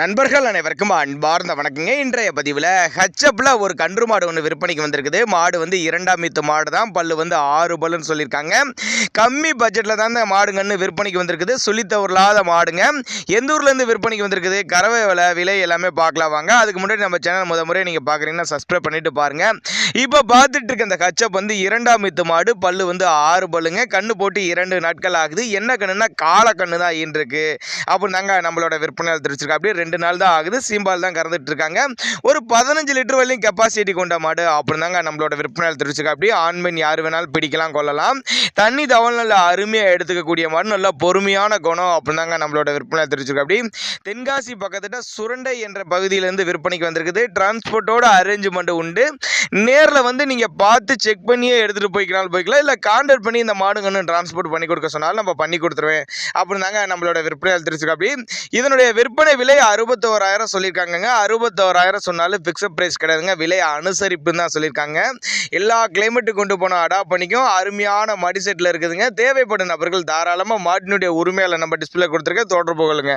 நண்பர்கள் அனைவருக்கும் அன்பார்ந்த வணக்கங்க. இன்றைய பதிவில் ஹச்சப்பில் ஒரு கன்று மாடு ஒன்று விற்பனைக்கு வந்திருக்குது. மாடு வந்து இரண்டாம் மீத்து மாடு தான் பல்லு வந்து ஆறு பல்லுன்னு சொல்லியிருக்காங்க. கம்மி பட்ஜெட்டில் தான் இந்த மாடுங்கன்னு விற்பனைக்கு வந்திருக்குது. சொல்லித்தவரில்லாத மாடுங்க. எந்த ஊர்லேருந்து விற்பனைக்கு வந்திருக்குது? கறவை விலை விலை எல்லாமே பார்க்கலாம் வாங்க. அதுக்கு முன்னாடி நம்ம சேனல் முத முறை நீங்கள் பார்க்குறீங்கன்னா சப்ஸ்கிரைப் பண்ணிவிட்டு பாருங்கள் இப்போ பார்த்துட்டு இருக்க இந்த ஹச்சப் வந்து இரண்டாம் மீத்து மாடு பல்லு வந்து ஆறு பல்லுங்க. கண்ணு போட்டு இரண்டு நாட்கள் ஆகுது. என்ன கண்ணுன்னா கால கண்ணு தான் ஈன்றிருக்கு அப்படின்னு நாங்கள் நம்மளோட விற்பனையாளர் தெரிவிச்சிருக்கா அப்படியே ரெண்டு நாள் தான் ஆகுது. சீம்பால் தான் கறந்துட்டு இருக்காங்க. ஒரு பதினஞ்சு லிட்டர் வரையும் கெப்பாசிட்டி கொண்ட மாடு. அப்படின்னு தாங்க நம்மளோட விற்பனையால் தெரிவிச்சிருக்கா அப்படி ஆண்மீன் யார் வேணாலும் பிடிக்கலாம் கொள்ளலாம் தண்ணி தவள் நல்ல அருமையாக எடுத்துக்கக்கூடிய மாடு. நல்ல பொறுமையான குணம். அப்படிதாங்க தாங்க நம்மளோட விற்பனையாளர் தெரிவிச்சிருக்கா அப்படி தென்காசி பக்கத்துல சுரண்டை என்ற பகுதியிலேருந்து விற்பனைக்கு வந்திருக்குது. டிரான்ஸ்போர்ட்டோட அரேஞ்ச்மெண்ட் உண்டு. நேரில் வந்து நீங்கள் பார்த்து செக் பண்ணியே எடுத்துகிட்டு போய்க்கலாம் போய்க்கலாம். இல்லை கான்டாக்ட் பண்ணி இந்த மாடுங்கன்னு டிரான்ஸ்போர்ட் பண்ணி கொடுக்க சொன்னாலும் நம்ம பண்ணி கொடுத்துருவேன். அப்படின்னு தாங்க நம்மளோட விற்பனையால் தெரிவிச்சிருக்கா அப்படி இதனுடைய விற்பனை விலை அறுபத்தோராயிரம் சொல்லியிருக்காங்கங்க. அறுபத்தோராயிரம் சொன்னாலும் ஃபிக்ஸட் ப்ரைஸ் கிடையாதுங்க. விலை அனுசரிப்புன்னு தான் சொல்லியிருக்காங்க. எல்லா கிளைமேட்டுக்கு கொண்டு போன அடாப்ட் பண்ணிக்கும். அருமையான மடி செட்டில் இருக்குதுங்க. தேவைப்படும் நபர்கள் தாராளமாக மாட்டினுடைய உரிமையாளர் நம்ம டிஸ்பிளே கொடுத்துருக்க தொடர்பு கொள்ளுங்க.